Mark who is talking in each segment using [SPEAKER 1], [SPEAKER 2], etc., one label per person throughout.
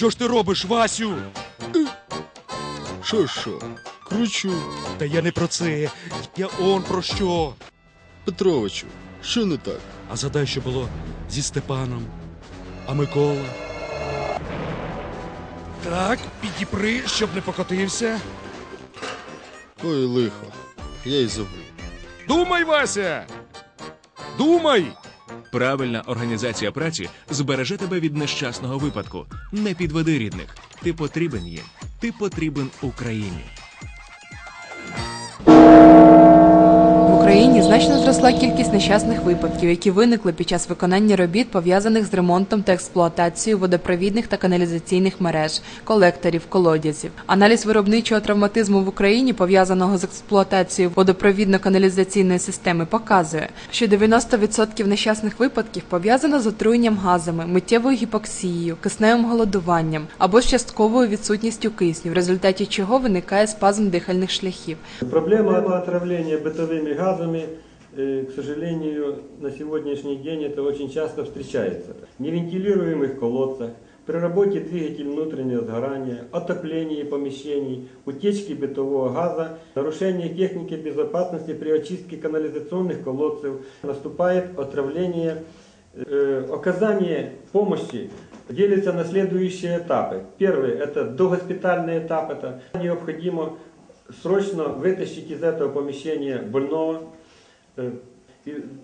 [SPEAKER 1] Що ж ти робиш, Васю?
[SPEAKER 2] Що що? Кручу.
[SPEAKER 1] Та я не про це. Я он про що.
[SPEAKER 2] Петровичу, що не так?
[SPEAKER 1] А задай, що було зі Степаном. А Микола. Так, підіпри, щоб не покотився.
[SPEAKER 2] Ой, лихо. Я й забув.
[SPEAKER 1] Думай, Вася! Думай!
[SPEAKER 3] Правильна організація праці збереже тебе від нещасного випадку. Не підведи рідних. Ти потрібен їм. Ти потрібен Україні.
[SPEAKER 4] значно зросла кількість нещасних випадків, які виникли під час виконання робіт, пов'язаних з ремонтом та експлуатацією водопровідних та каналізаційних мереж, колекторів, колодязів. Аналіз виробничого травматизму в Україні, пов'язаного з експлуатацією водопровідно-каналізаційної системи, показує, що 90% нещасних випадків пов'язано з отруєнням газами, миттєвою гіпоксією, кисневим голодуванням або з частковою відсутністю кисню, в результаті чого виникає спазм дихальних шляхів.
[SPEAKER 5] Проблема отравления бытовыми газами, э, К сожалению, на сегодняшний день это очень часто встречается. В невентилируемых колодцах, при работе двигателя внутреннего сгорания, отоплении помещений, утечки бытового газа, нарушение техники безопасности при очистке канализационных колодцев, наступает отравление. Э, Оказание помощи делится на следующие этапы. Первый – это догоспитальный этап. Это необходимо срочно вытащить из этого помещения больного, э,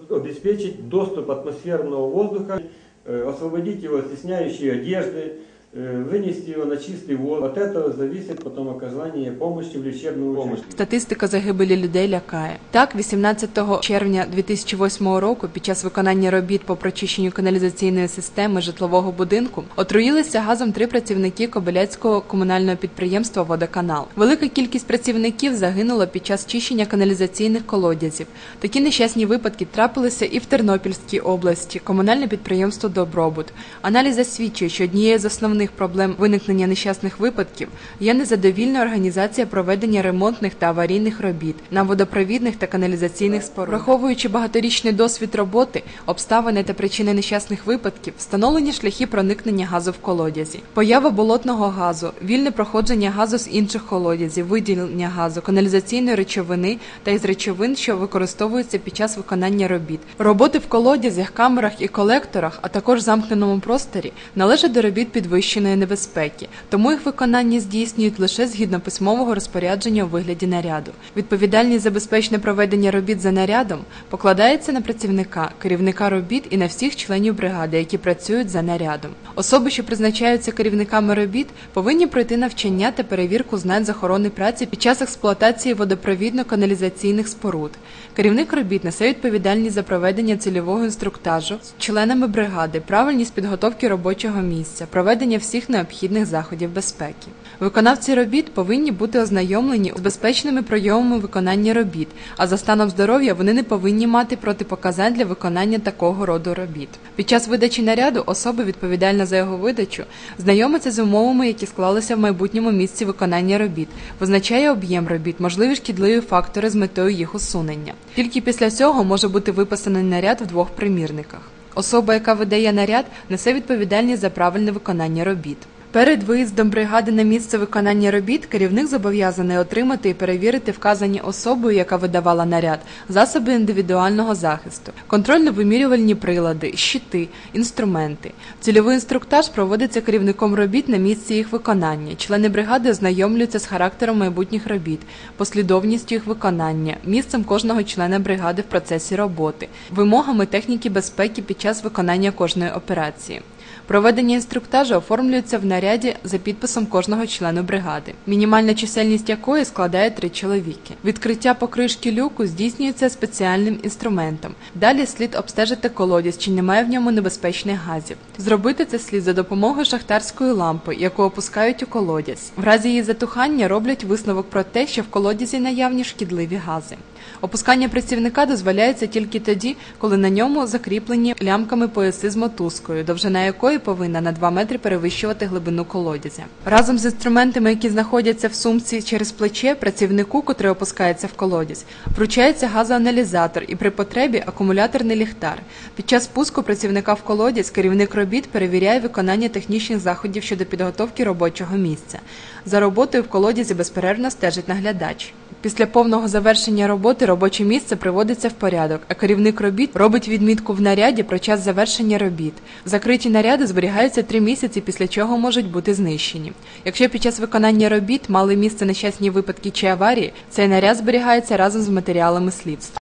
[SPEAKER 5] обеспечить доступ атмосферного воздуха, э, освободить его от стесняющей одежды, э, вынести его на чистый воздух. От этого зависит потом оказание помощи в лечебную помощь.
[SPEAKER 4] Статистика загибелі людей лякає. Так, 18 червня 2008 року, під час виконання робіт по прочищенню каналізаційної системи житлового будинку, отруїлися газом три працівники Кобиляцького комунального підприємства Водоканал. Велика кількість працівників загинула під час чищення каналізаційних колодязів. Такі нещасні випадки трапилися і в Тернопільській області. Комунальне підприємство Добробут. Аналіз засвідчує, що однією з основних проблем виникнення нещасних випадків є незадовільна організація проведення ремонтних та аварійних робіт на водопровідних та каналізаційних спорудах. Враховуючи багаторічний досвід роботи, обставини та причини нещасних випадків, встановлені шляхи проникнення газу в колодязі, поява болотного газу, вільне проходження газу з інших колодязів, виділення газу, каналізаційної речовини та із речовин, що використовуються під час виконання робіт. Роботи в колодязях, камерах і колекторах, а також замкненому просторі належать до робіт підвищеної небезпеки, тому їх виконання здійснюють лише згідно письмового розпорядження у вигляді наряду. Відповідальність за безпечне проведення робіт за нарядом покладається на працівника, керівника робіт і на всіх членів бригади, які працюють за нарядом. Особи, що призначаються керівниками робіт, повинні пройти навчання та перевірку знань з охорони праці під час експлуатації водопровідно-каналізаційних споруд. Керівник робіт несе відповідальність за проведення цільового інструктажу з членами бригади, правильність підготовки робочого місця, проведення всіх необхідних заходів безпеки. Виконавці робіт повинні бути ознайомлені з безпечними прийомами виконання робіт, а за станом здоров'я вони не повинні мати протипоказань для виконання такого роду робіт. Під час видачі наряду особа, відповідальна за його видачу, знайомиться з умовами, які склалися в майбутньому місці виконання робіт, визначає об'єм робіт, можливі шкідливі фактори з метою їх усунення. Тільки після цього може бути виписаний наряд в двох примірниках. Особа, яка видає наряд, несе відповідальність за правильне виконання робіт. Перед виїздом бригади на місце виконання робіт керівник зобов'язаний отримати і перевірити вказані особою, яка видавала наряд, засоби індивідуального захисту, контрольно-вимірювальні прилади, щити, інструменти. Цільовий інструктаж проводиться керівником робіт на місці їх виконання. Члени бригади ознайомлюються з характером майбутніх робіт, послідовністю їх виконання, місцем кожного члена бригади в процесі роботи, вимогами техніки безпеки під час виконання кожної операції. Проведення інструктажу оформлюється в наряді за підписом кожного члена бригади, мінімальна чисельність якої складає три чоловіки. Відкриття покришки люку здійснюється спеціальним інструментом. Далі слід обстежити колодязь, чи немає в ньому небезпечних газів. Зробити це слід за допомогою шахтарської лампи, яку опускають у колодязь. В разі її затухання роблять висновок про те, що в колодязі наявні шкідливі гази. Опускання працівника дозволяється тільки тоді, коли на ньому закріплені лямками пояси з мотузкою, довжина якої якої повинна на 2 метри перевищувати глибину колодязя. Разом з інструментами, які знаходяться в сумці через плече, працівнику, котрий опускається в колодязь, вручається газоаналізатор і при потребі акумуляторний ліхтар. Під час пуску працівника в колодязь керівник робіт перевіряє виконання технічних заходів щодо підготовки робочого місця. За роботою в колодязі безперервно стежить наглядач. Після повного завершення роботи робоче місце приводиться в порядок, а керівник робіт робить відмітку в наряді про час завершення робіт. Закриті наряди зберігаються три місяці, після чого можуть бути знищені. Якщо під час виконання робіт мали місце нещасні випадки чи аварії, цей наряд зберігається разом з матеріалами слідства.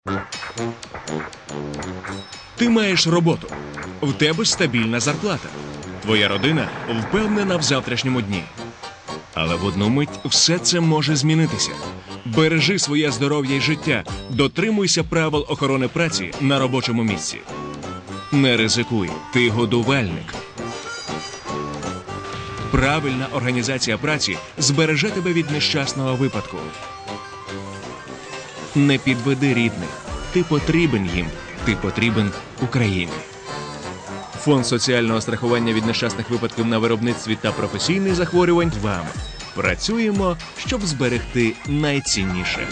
[SPEAKER 3] Ти маєш роботу. В тебе стабільна зарплата. Твоя родина впевнена в завтрашньому дні. Але в одну мить все це може змінитися. Бережи своє здоров'я й життя, дотримуйся правил охорони праці на робочому місці. Не ризикуй, ти годувальник. Правильна організація праці збереже тебе від нещасного випадку. Не підведи рідних. Ти потрібен їм. Ти потрібен Україні. Фонд соціального страхування від нещасних випадків на виробництві та професійних захворювань з вами. Працюємо, щоб зберегти найцінніше.